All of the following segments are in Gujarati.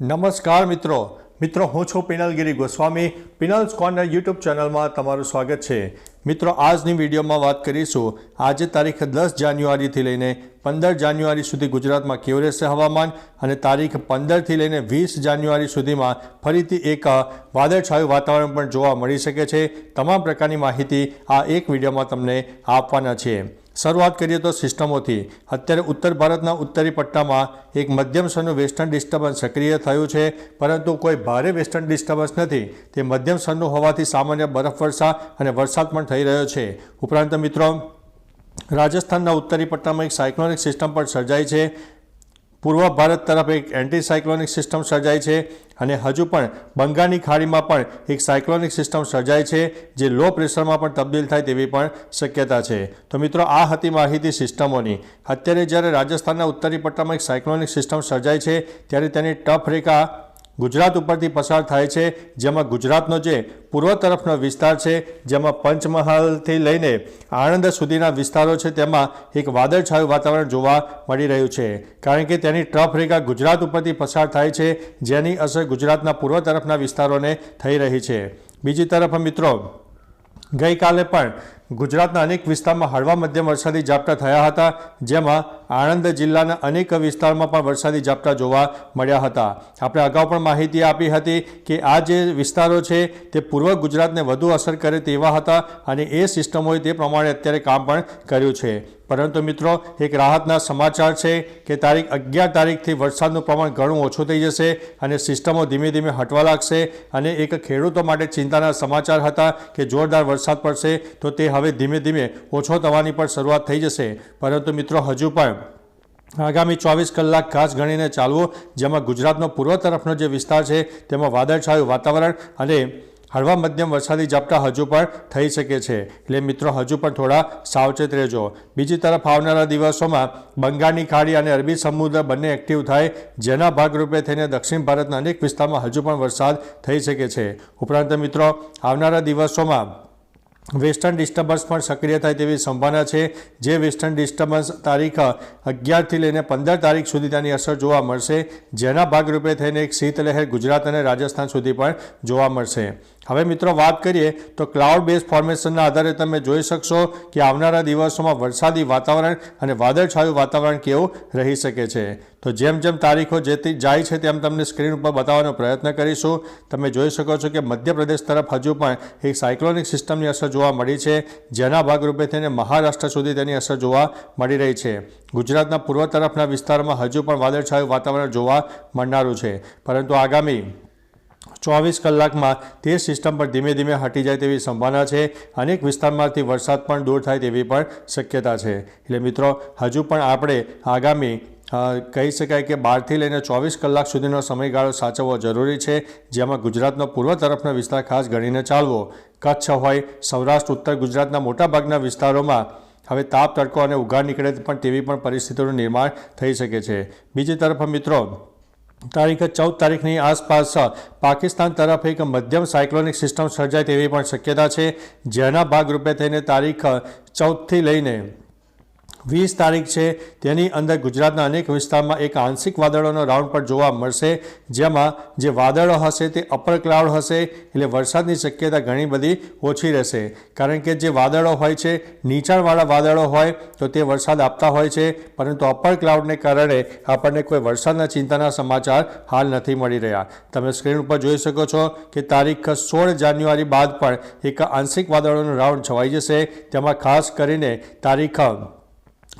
નમસ્કાર મિત્રો. મિત્રો, હું છું પિનલગીરી ગોસ્વામી. પિનલ્સ કોર્નર યુટ્યુબ ચેનલમાં તમારું સ્વાગત છે. મિત્રો, આજની વિડીયોમાં વાત કરીશું. આજે તારીખ દસ જાન્યુઆરીથી લઈને પંદર જાન્યુઆરી સુધી ગુજરાતમાં કેવું રહેશે હવામાન અને તારીખ પંદરથી લઈને વીસ જાન્યુઆરી સુધીમાં ફરીથી એક વાદળછાયું વાતાવરણ પણ જોવા મળી શકે છે. તમામ પ્રકારની માહિતી આ એક વિડીયોમાં તમને આપવાના છે. શરૂઆત કરીએ તો સિસ્ટમોથી. અત્યારે ઉત્તર ભારતના ઉત્તરી પટ્ટામાં એક મધ્યમ સ્તરનું વેસ્ટર્ન ડિસ્ટર્બન્સ સક્રિય થયું છે, પરંતુ કોઈ ભારે વેસ્ટર્ન ડિસ્ટર્બન્સ નથી. તે મધ્યમ સ્તરનું હોવાથી સામાન્ય બરફવર્ષા અને વરસાદ પણ થઈ રહ્યો છે. ઉપરાંત મિત્રો, રાજસ્થાનના ઉત્તરી પટ્ટામાં એક સાયક્લોનિક સિસ્ટમ પણ સર્જાઈ છે. પૂર્વ ભારત તરફ એક એન્ટી સાયક્લોનિક સિસ્ટમ સર્જાઈ છે અને હજુ પણ બંગાળની ખાડીમાં પણ એક સાયક્લોનિક સિસ્ટમ સર્જાય છે, જે લો પ્રેશરમાં પણ તબદીલ થાય તેવી પણ શક્યતા છે. તો મિત્રો, આ હતી માહિતી સિસ્ટમોની. અત્યારે જ્યારે રાજસ્થાનના ઉત્તરી પટ્ટામાં એક સાયક્લોનિક સિસ્ટમ સર્જાય છે, ત્યારે તેની ટફ રેખા ગુજરાત ઉપરથી પસાર થાય છે, જેમાં ગુજરાતનો જે પૂર્વ તરફનો વિસ્તાર છે, જેમાં પંચમહાલથી લઈને આણંદ સુધીના વિસ્તારો છે, તેમાં એક વાદળછાયું વાતાવરણ જોવા મળી રહ્યું છે. કારણ કે તેની ટ્રફ રેખા ગુજરાત ઉપરથી પસાર થાય છે, જેની અસર ગુજરાતના પૂર્વ તરફના વિસ્તારોને થઈ રહી છે. બીજી તરફ મિત્રો, ગઈકાલે પણ ગુજરાતના અનેક વિસ્તારમાં હળવા મધ્યમ વરસાદી ઝાપટા થયા હતા, જેમાં આણંદ જિલ્લાના અનેક વિસ્તારમાં પણ વરસાદી ઝાપટા જોવા મળ્યા હતા. આપણે અગાઉ પણ માહિતી આપી હતી કે આ જે વિસ્તારો છે, તે પૂર્વ ગુજરાતને વધુ અસર કરે તેવા હતા અને એ સિસ્ટમોએ તે પ્રમાણે અત્યારે કામ પણ કર્યું છે. પરંતુ મિત્રો, એક રાહતના સમાચાર છે કે તારીખ અગિયાર તારીખથી વરસાદનું પ્રમાણ ઘણું ઓછું થઈ જશે અને સિસ્ટમો ધીમે ધીમે હટવા લાગશે અને એક ખેડૂતો માટે ચિંતાના સમાચાર હતા કે જોરદાર વરસાદ પડશે, તો તે હવે ધીમે ધીમે ઓછો થવાની પણ શરૂઆત થઈ જશે. પરંતુ મિત્રો, હજુ પણ આગામી ચોવીસ કલાક ખાસ ગણીને ચાલવું, જેમાં ગુજરાતનો પૂર્વ તરફનો જે વિસ્તાર છે, તેમાં વાદળછાયું વાતાવરણ અને હળવા મધ્યમ વરસાદી ઝાપટા હજુ પણ થઈ શકે છે. એટલે મિત્રો, હજુ પણ થોડા સાવચેત રહેજો. બીજી તરફ, આવનારા દિવસોમાં બંગાળની ખાડી અને અરબી સમુદ્ર બંને એક્ટિવ થાય, જેના ભાગરૂપે થઈને દક્ષિણ ભારતના અનેક વિસ્તારમાં હજુ પણ વરસાદ થઈ શકે છે. ઉપરાંત મિત્રો, આવનારા દિવસોમાં વેસ્ટર્ન ડિસ્ટર્બન્સ પણ સક્રિય થાય તેવી સંભાવના છે. જે વેસ્ટર્ન ડિસ્ટર્બન્સ તારીખ અગિયારથી લઈને પંદર તારીખ સુધી તેની અસર જોવા મળશે. જેના ભાગરૂપે થઈને એક શીતલહેર ગુજરાત અને રાજસ્થાન સુધી પણ જોવા મળશે. હવે મિત્રો વાત કરીએ તો ક્લાઉડ બેઝ ફોર્મેશનના આધારે તમે જોઈ શકશો કે આવનારા દિવસોમાં વરસાદી વાતાવરણ અને વાદળછાયું વાતાવરણ કેવું રહી શકે છે. તો જેમ જેમ તારીખો જેથી જાય છે તેમ તમને સ્ક્રીન ઉપર બતાવવાનો પ્રયત્ન કરીશું. તમે જોઈ શકો છો કે મધ્યપ્રદેશ તરફ હજુ પણ એક સાયક્લોનિક સિસ્ટમની અસર જોવા મળી છે, જેના ભાગરૂપે થઈને મહારાષ્ટ્ર સુધી તેની અસર જોવા મળી રહી છે. ગુજરાતના પૂર્વ તરફના વિસ્તારમાં હજુ પણ વાદળછાયું વાતાવરણ જોવા મળનારું છે. પરંતુ આગામી ચોવીસ કલાકમાં તે સિસ્ટમ પણ ધીમે ધીમે હટી જાય તેવી સંભાવના છે. અનેક વિસ્તારમાંથી વરસાદ પણ દૂર થાય તેવી પણ શક્યતા છે. એટલે મિત્રો, હજુ પણ આપણે આગામી કહી શકાય કે બારથી લઈને ચોવીસ કલાક સુધીનો સમયગાળો સાચવવો જરૂરી છે. જેમાં ગુજરાતનો પૂર્વ તરફનો વિસ્તાર ખાસ ગણીને ચાલવો. કચ્છ હોય, સૌરાષ્ટ્ર, ઉત્તર ગુજરાતના મોટાભાગના વિસ્તારોમાં હવે તાપ, તડકો અને ઉઘાડ નીકળે પણ તેવી પણ પરિસ્થિતિનું નિર્માણ થઈ શકે છે. બીજી તરફ મિત્રો તારીખ ચૌદ તારીખની આસપાસ પાકિસ્તાન તરફ એક મધ્યમ સાયક્લોનિક સિસ્ટમ સર્જાય તેવી પણ શક્યતા છે. જેના ભાગરૂપે થઈને તારીખ ચૌદથી લઈને વીસ તારીખ છે. તેની અંદર ગુજરાતના અનેક વિસ્તારમાં એક આંશિક વાદળોનો રાઉન્ડ પણ જોવા મળશે, જેમાં જે વાદળો હશે તે અપર ક્લાઉડ હશે, એટલે વરસાદની શક્યતા ઘણી બધી ઓછી રહેશે. કારણ કે જે વાદળો હોય છે, નીચાણવાળા વાદળો હોય, તો તે વરસાદ આપતા હોય છે, પરંતુ અપર ક્લાઉડને કારણે આપણને કોઈ વરસાદના ચિંતાના સમાચાર હાલ નથી મળી રહ્યા. તમે સ્ક્રીન ઉપર જોઈ શકો છો કે તારીખ સોળ જાન્યુઆરી બાદ પણ એક આંશિક વાદળોનો રાઉન્ડ છવાઈ જશે. તેમાં ખાસ કરીને તારીખ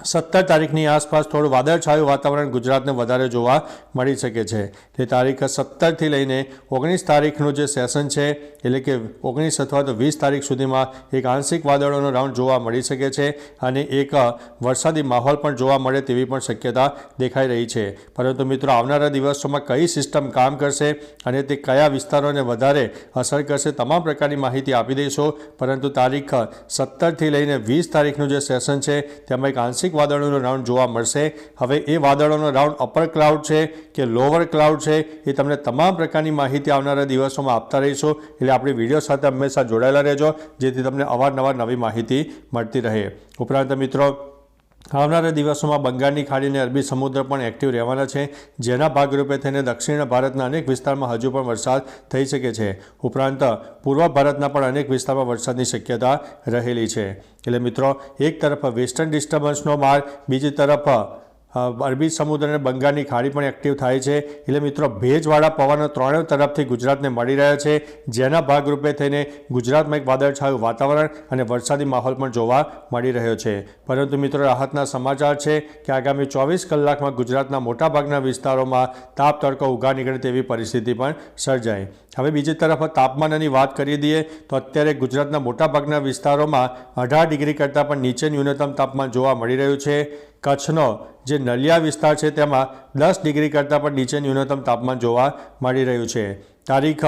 સત્તર તારીખની આસપાસ થોડું વાદળછાયું વાતાવરણ ગુજરાતને વધારે જોવા મળી શકે છે. તે તારીખ સત્તરથી લઈને ઓગણીસ તારીખનું જે સેશન છે, એટલે કે ઓગણીસ અથવા તો વીસ તારીખ સુધીમાં એક આંશિક વાદળોનો રાઉન્ડ જોવા મળી શકે છે અને એક વરસાદી માહોલ પણ જોવા મળે તેવી પણ શક્યતા દેખાઈ રહી છે. પરંતુ મિત્રો, આવનારા દિવસોમાં કઈ સિસ્ટમ કામ કરશે અને તે કયા વિસ્તારોને વધારે અસર કરશે તમામ પ્રકારની માહિતી આપી દઈશું. પરંતુ તારીખ સત્તરથી લઈને વીસ તારીખનું જે સેશન છે, તેમાં એક આંશિક વાદળોનો રાઉન્ડ જોવા મળશે. હવે એ વાદળોનો રાઉન્ડ અપર ક્લાઉડ છે કે લોઅર ક્લાઉડ છે એ તમને તમામ પ્રકારની માહિતી આવનારા દિવસોમાં આપતા રહીશું. એટલે આપણી વીડિયો સાથે હંમેશા જોડાયેલા રહેજો, જેથી તમને અવારનવાર નવી માહિતી મળતી રહે. ઉપરાંત મિત્રો આવનારા દિવસોમાં બંગાળની ખાડી અને અરબી સમુદ્ર પણ એક્ટિવ રહેવાના છે. જેના ભાગરૂપે થઈને દક્ષિણ ભારતના અનેક વિસ્તારમાં હજુ પણ વરસાદ થઈ શકે છે. ઉપરાંત, પૂર્વ ભારતના પણ અનેક વિસ્તારમાં વરસાદની શક્યતા રહેલી છે. એટલે મિત્રો, એક તરફ વેસ્ટર્ન ડિસ્ટર્બન્સનો માર્ગ, બીજી તરફ અરબી સમુદ્ર અને બંગાળની ખાડી પણ એક્ટિવ થાય છે. એટલે મિત્રો, ભેજવાળા પવનો ત્રણેય તરફથી ગુજરાતને મળી રહ્યા છે. જેના ભાગરૂપે થઈને ગુજરાતમાં એક વાદળછાયું વાતાવરણ અને વરસાદી માહોલ પણ જોવા મળી રહ્યો છે. પરંતુ મિત્રો, રાહતના સમાચાર છે કે આગામી ચોવીસ કલાકમાં ગુજરાતના મોટાભાગના વિસ્તારોમાં તાપ તડકો ઉગા નીકળે તેવી પરિસ્થિતિ પણ સર્જાય હવે બીજી તરફ તાપમાનની વાત કરી દઈએ, તો અત્યારે ગુજરાતના મોટાભાગના વિસ્તારોમાં અઢાર ડિગ્રી કરતાં પણ નીચે ન્યૂનતમ તાપમાન જોવા મળી રહ્યું છે. કચ્છનો જે નલિયા વિસ્તાર છે તેમાં દસ ડિગ્રી કરતાં પણ નીચે ન્યૂનતમ તાપમાન જોવા મળી રહ્યું છે. તારીખ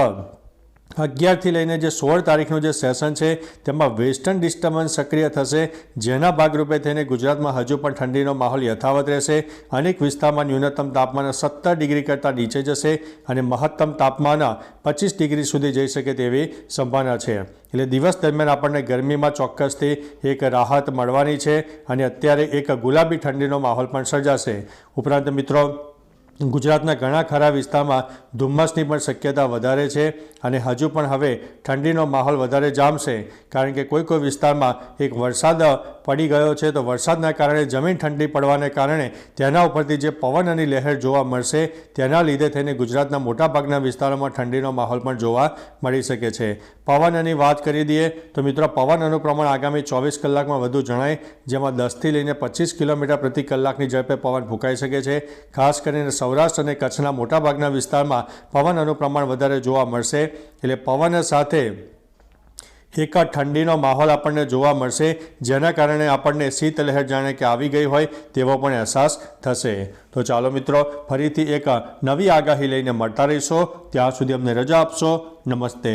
અગિયારથી લઈને જે સોળ તારીખનું જે સેશન છે, તેમાં વેસ્ટર્ન ડિસ્ટર્બન્સ સક્રિય થશે. જેના ભાગરૂપે થઈને ગુજરાતમાં હજુ પણ ઠંડીનો માહોલ યથાવત રહેશે. અનેક વિસ્તારમાં ન્યૂનતમ તાપમાન સત્તર ડિગ્રી કરતાં નીચે જશે અને મહત્તમ તાપમાન પચીસ ડિગ્રી સુધી જઈ શકે તેવી સંભાવના છે. એટલે દિવસ દરમિયાન આપણને ગરમીમાં ચોક્કસથી એક રાહત મળવાની છે અને અત્યારે એક ગુલાબી ઠંડીનો માહોલ પણ સર્જાશે. ઉપરાંત મિત્રો ગુજરાતના ઘણા ખરા વિસ્તારમાં ધુમ્મસની પણ શક્યતા વધારે છે અને હજુ પણ હવે ઠંડીનો માહોલ વધારે જામશે. કારણ કે કોઈ કોઈ વિસ્તારમાં એક વરસાદ પડી ગયો છે, તો વરસાદના કારણે જમીન ઠંડી પડવાને કારણે તેના ઉપરથી જે પવન અને લહેર જોવા મળશે, તેના લીધે થઈને ગુજરાતના મોટાભાગના વિસ્તારોમાં ઠંડીનો માહોલ પણ જોવા મળી શકે છે. પવનની વાત કરી દઈએ, તો મિત્રો પવન પ્રમાણ આગામી ચોવીસ કલાકમાં વધુ જણાય, જેમાં દસથી લઈને પચીસ કિલોમીટર પ્રતિ કલાકની ઝડપે પવન ફૂંકાઈ શકે છે. ખાસ કરીને સૌરાષ્ટ્ર અને કચ્છના મોટાભાગના વિસ્તારમાં પવનનું પ્રમાણ વધારે જોવા મળશે. એટલે પવન સાથે એક ઠંડીનો માહોલ આપણને જોવા મળશે, જેના કારણે આપણને શીતલહેર જાણે કે આવી ગઈ હોય તેવો પણ અહેસાસ થશે. તો ચાલો મિત્રો, ફરીથી એક નવી આગાહી લઈને મળતા રહીશો. ત્યાં સુધી અમને રજા આપશો. નમસ્તે.